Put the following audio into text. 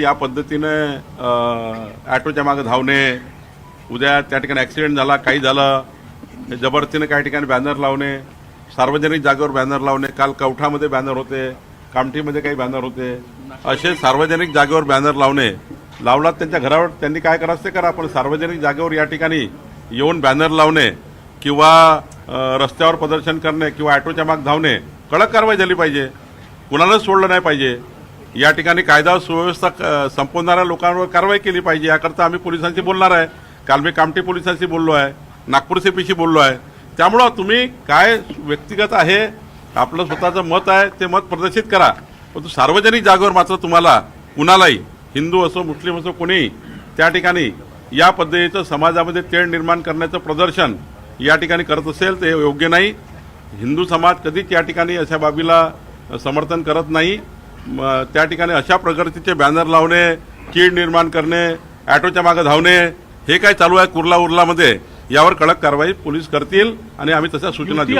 या पद्धतीने ॲटोच्या मागे धावणे उद्या त्या ठिकाणी ॲक्सिडेंट झाला काही झालं जबरदस्तीनं काही ठिकाणी बॅनर लावणे सार्वजनिक जागेवर बॅनर लावणे काल कवठामध्ये बॅनर होते कामठीमध्ये काही बॅनर होते असे सार्वजनिक जागेवर बॅनर लावणे लावलात त्यांच्या घरावर त्यांनी काय करायचं ते करा पण सार्वजनिक जागेवर या ठिकाणी येऊन बॅनर लावणे किंवा रस्त्यावर प्रदर्शन करणे किंवा ॲटोच्या माग धावणे कडक कारवाई झाली पाहिजे. कुणालाच सोडलं नाही पाहिजे. या ठिकाणी कायदा सुव्यवस्था संपवणाऱ्या लोकांवर कारवाई केली पाहिजे याकरता आम्ही पोलिसांशी बोलणार आहे. काल मी कामठी पोलिसांशी बोललो आहे. नागपूर सीपीशी बोललो आहे. त्यामुळं तुम्ही काय व्यक्तिगत आहे आपलं स्वतःचं मत आहे ते मत प्रदर्शित करा. परंतु सार्वजनिक जागेवर मात्र तुम्हाला कुणालाही हिंदू असो मुस्लिम असो कोणीही त्या ठिकाणी या पद्धतीचं समाजामध्ये तेढ निर्माण करण्याचं प्रदर्शन या ठिकाणी करत असेल ते योग्य नाही. हिंदू समाज कधीच या ठिकाणी अशा बाबीला समर्थन करत नाही. त्या ठिकाणी अशा प्रकारचे बॅनर लावणे कीड निर्माण करणे ॲटोच्या मागे धावणे हे काय चालू आहे कुर्ला उर्लामध्ये यावर कडक कारवाई पोलीस करतील आणि आम्ही तशा सूचना देऊ.